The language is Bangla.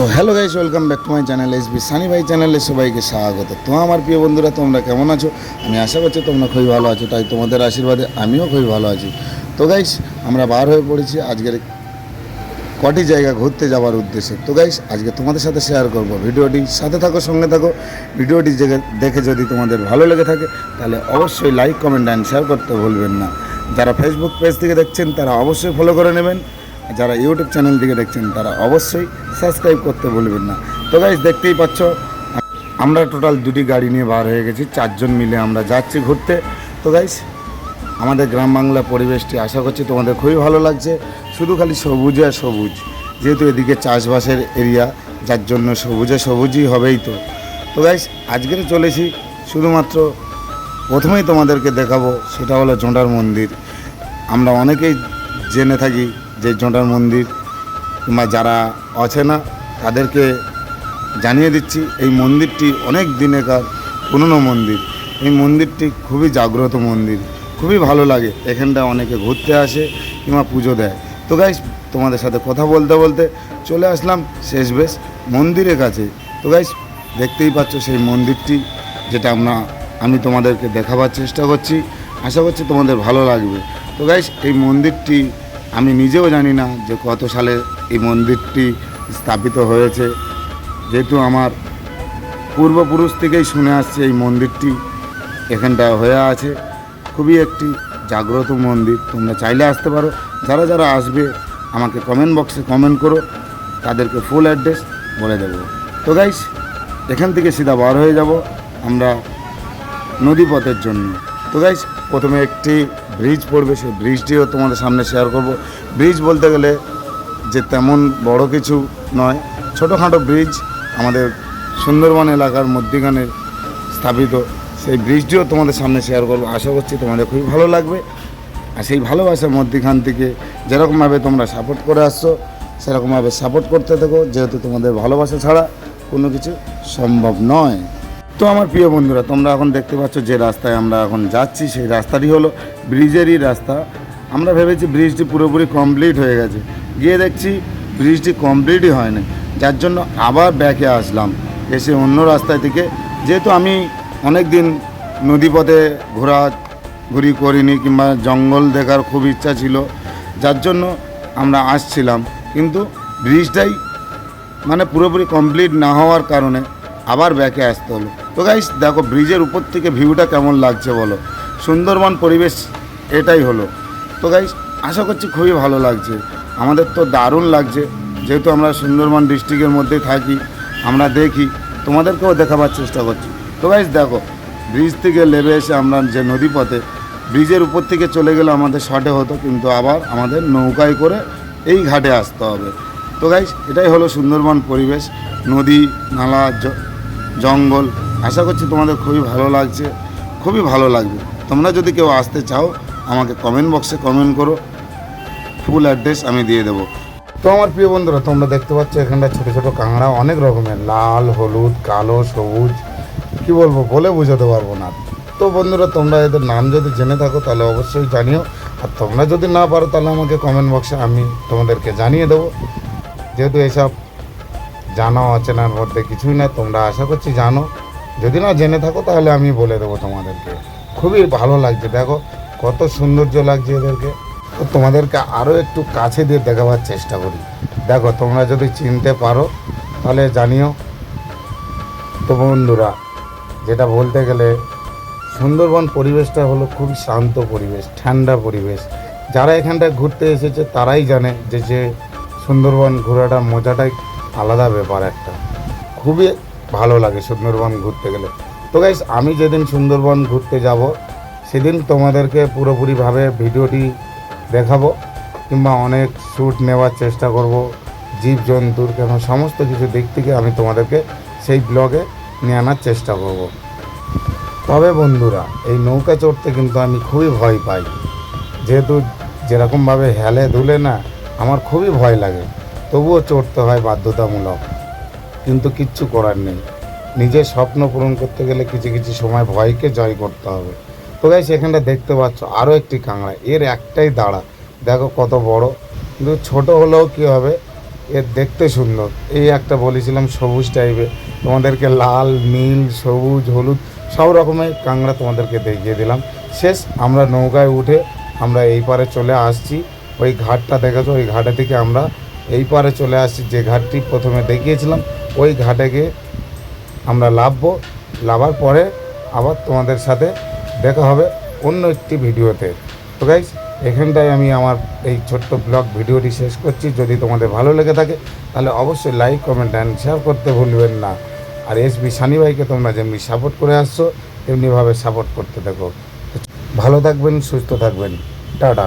তো hello guys welcome back to my channel S B Sunny Bhai চ্যানেলে সবাইকে স্বাগত। তো আমার প্রিয় বন্ধুরা, তোমরা কেমন আছো? আমি আশা করছি তোমরা খুবই ভালো আছো, তাই তোমাদের আশীর্বাদে আমিও খুবই ভালো আছি। তো গাইস আমরা বার হয়ে পড়েছি আজকের কটি জায়গা ঘুরতে যাওয়ার উদ্দেশ্যে। তো গাইস আজকে তোমাদের সাথে শেয়ার করব। ভিডিওটি সাথে থাকো, সঙ্গে থাকো। ভিডিওটি দেখে যদি তোমাদের ভালো লেগে থাকে, তাহলে অবশ্যই লাইক কমেন্ট অ্যান্ড শেয়ার করতে ভুলবেন না। যারা ফেসবুক পেজ থেকে দেখছেন, তারা অবশ্যই ফলো করে নেবেন। যারা ইউটিউব চ্যানেল থেকে দেখছেন, তারা অবশ্যই সাবস্ক্রাইব করতে ভুলবেন না। তো গাইস দেখতেই পাচ্ছ, আমরা টোটাল দুটি গাড়ি নিয়ে বার হয়ে গেছি, চারজন মিলে আমরা যাচ্ছি ঘুরতে। তো গাইস আমাদের গ্রাম বাংলা পরিবেশটি আশা করছি তোমাদের খুবই ভালো লাগছে। শুধু খালি সবুজ আর সবুজ, যেহেতু এদিকে চাষবাসের এরিয়া যার জন্য সবুজে সবুজই হবেই তো। তো গাইস আজকের চলেছি, শুধুমাত্র প্রথমেই তোমাদেরকে দেখাবো, সেটা হলো জোঁটার মন্দির। আমরা অনেকেই জেনে থাকি যে জোঁটার মন্দির কিংবা যারা অচেনা, তাদেরকে জানিয়ে দিচ্ছি, এই মন্দিরটি অনেক দিনেকার পুরনো মন্দির। এই মন্দিরটি খুবই জাগ্রত মন্দির, খুবই ভালো লাগে। এখানটা অনেকে ঘুরতে আসে কিংবা পুজো দেয়। তো গাইস তোমাদের সাথে কথা বলতে বলতে চলে আসলাম শেষ বেশ মন্দিরের কাছে। তো গাইস দেখতেই পাচ্ছ সেই মন্দিরটি, যেটা আমরা, আমি তোমাদেরকে দেখাবার চেষ্টা করছি। আশা করছি তোমাদের ভালো লাগবে। তো গাইস এই মন্দিরটি আমি নিজেও জানি না যে কত সালে এই মন্দিরটি স্থাপিত হয়েছে। যেহেতু আমার পূর্বপুরুষ থেকেই শুনে আসছে এই মন্দিরটি এখানটা হয়ে আছে। খুবই একটি জাগ্রত মন্দির। তোমরা চাইলে আসতে পারো। যারা যারা আসবে, আমাকে কমেন্ট বক্সে কমেন্ট করো। তাদেরকে ফুল অ্যাড্রেস বলে দেবো। তো গাইস এখান থেকে সিধা বার হয়ে যাব আমরা নদীপথের জন্য। তো গাইস প্রথমে একটি ব্রিজ পড়বে, সেই ব্রিজটিও তোমাদের সামনে শেয়ার করব। ব্রিজ বলতে গেলে যে তেমন বড় কিছু নয়, ছোটোখাটো ব্রিজ আমাদের সুন্দরবন এলাকার মধ্যিখানে স্থাপিত। সেই ব্রিজটিও তোমাদের সামনে শেয়ার করব। আশা করছি তোমাদের খুবই ভালো লাগবে। আর সেই ভালোবাসার মধ্যিখান থেকে যেরকমভাবে তোমরা সাপোর্ট করে আসছো, সেরকমভাবে সাপোর্ট করতে থাকো, যেহেতু তোমাদের ভালোবাসা ছাড়া কোনো কিছু সম্ভব নয়। তো আমার প্রিয় বন্ধুরা, তোমরা এখন দেখতে পাচ্ছ যে রাস্তায় আমরা এখন যাচ্ছি, সেই রাস্তাটি হলো ব্রিজেরই রাস্তা। আমরা ভেবেছি ব্রিজটি পুরোপুরি কমপ্লিট হয়ে গেছে। গিয়ে দেখছি ব্রিজটি কমপ্লিটই হয়নি। যার জন্য আবার ব্যাকে আসলাম। এসে অন্য রাস্তায় থেকে, যেহেতু আমি অনেক দিন নদীপথে ঘোরা ঘুরি করিনি কিংবা জঙ্গল দেখার খুব ইচ্ছা ছিল, যার জন্য আমরা আসছিলাম। কিন্তু ব্রিজটাই মানে পুরোপুরি কমপ্লিট না হওয়ার কারণে আবার ব্যাকে আসতে হলো। তো গাইস দেখো ব্রিজের উপর থেকে ভিউটা কেমন লাগছে বলো? সুন্দরবন পরিবেশ এটাই হলো। তো গাইস আশা করছি খুবই ভালো লাগছে। আমাদের তো দারুণ লাগছে। যেহেতু আমরা সুন্দরবন ডিস্ট্রিক্টের মধ্যে থাকি, আমরা দেখি, তোমাদেরকেও দেখাবার চেষ্টা করছি। তো গাইস দেখো ব্রিজ থেকে লেবে এসে আমরা যে নদীপথে ব্রিজের উপর থেকে চলে গেলে আমাদের শর্টে হতো, কিন্তু আবার আমাদের নৌকায় করে এই ঘাটে আসতে হবে। তো গাইস এটাই হলো সুন্দরবন পরিবেশ। নদী, নালা জঙ্গল। আশা করছি তোমাদের খুবই ভালো লাগছে, খুবই ভালো লাগবে। তোমরা যদি কেউ আসতে চাও, আমাকে কমেন্ট বক্সে কমেন্ট করো। ফুল অ্যাড্রেস আমি দিয়ে দেবো। তো আমার প্রিয় বন্ধুরা, তোমরা দেখতে পাচ্ছ এখানটা ছোটো ছোটো কাঁকড়া, অনেক রকমের, লাল, হলুদ, কালো, সবুজ, কি বলব, বলে বোঝাতে পারব না। তো বন্ধুরা, তোমরা এদের নাম যদি জেনে থাকো, তাহলে অবশ্যই জানিও। আর তোমরা যদি না পারো, তাহলে আমাকে কমেন্ট বক্সে আমি তোমাদেরকে জানিয়ে দেবো। যেহেতু এসব জানা অচেনার মধ্যে কিছুই না, তোমরা আশা করছি জানো। যদি না জেনে থাকো, তাহলে আমি বলে দেবো তোমাদেরকে। খুবই ভালো লাগছে, দেখো, কত সৌন্দর্য লাগছে এদেরকে। তো তোমাদেরকে আরও একটু কাছে দিয়ে দেখাবার চেষ্টা করি। দেখো, তোমরা যদি চিনতে পারো, তাহলে জানিও। তো বন্ধুরা, যেটা বলতে গেলে, সুন্দরবন পরিবেশটা হলো খুব শান্ত পরিবেশ, ঠান্ডা পরিবেশ। যারা এখানটায় ঘুরতে এসেছে, তারাই জানে যে যে সুন্দরবন ঘোরাটা মজাটাই আলাদা ব্যাপার একটা। খুবই ভালো লাগে সুন্দরবন ঘুরতে গেলে। তো গাইস আমি যেদিন সুন্দরবন ঘুরতে যাব, সেদিন তোমাদেরকে পুরোপুরিভাবে ভিডিওটি দেখাবো কিংবা অনেক শ্যুট নেওয়ার চেষ্টা করব, জীবজন্তুর কেন সমস্ত কিছু দিক থেকে আমি তোমাদেরকে সেই ব্লগে নিয়ে আনার চেষ্টা করব। তবে বন্ধুরা, এই নৌকা চড়তে কিন্তু আমি খুবই ভয় পাই। যেহেতু যেরকমভাবে হেলে দুলে না, আমার খুবই ভয় লাগে। তবুও চড়তে হয় বাধ্যতামূলক। কিন্তু কিচ্ছু করার নেই। নিজের স্বপ্ন পূরণ করতে গেলে কিছু কিছু সময় ভয়কে জয় করতে হবে। তো গাই সেখানটা দেখতে পাচ্ছ, আরও একটি কাঁকড়া। এর একটাই দাঁড়া। দেখো কত বড়। কিন্তু ছোট হলেও কী হবে? এর দেখতে সুন্দর। এই একটা বলেছিলাম সবুজ টাইপের তোমাদেরকে লাল, নীল, সবুজ, হলুদ সব রকমের কাঁকড়া তোমাদেরকে দেখিয়ে দিলাম। শেষ, আমরা নৌকায় উঠে আমরা এই পারে চলে আসছি। ওই ঘাটটা দেখেছ? ওই ঘাটে থেকে আমরা এই পারে চলে আসছি যে ঘাটটি প্রথমে দেখিয়েছিলাম, ওই ঘাটে গিয়ে আমরা লাভবো। লাভার পরে আবার তোমাদের সাথে দেখা হবে অন্য একটি ভিডিওতে। তো গাইজ এখানটায় আমি আমার এই ছোট্ট ব্লগ ভিডিওটি শেষ করছি। যদি তোমাদের ভালো লেগে থাকে, তাহলে অবশ্যই লাইক কমেন্ট অ্যান্ড শেয়ার করতে ভুলবেন না। আর এস বি সানি ভাইকে তোমরা যেমনি সাপোর্ট করে আসছো, তেমনিভাবে সাপোর্ট করতে দেখো ভালো থাকবেন, সুস্থ থাকবেন। টাটা।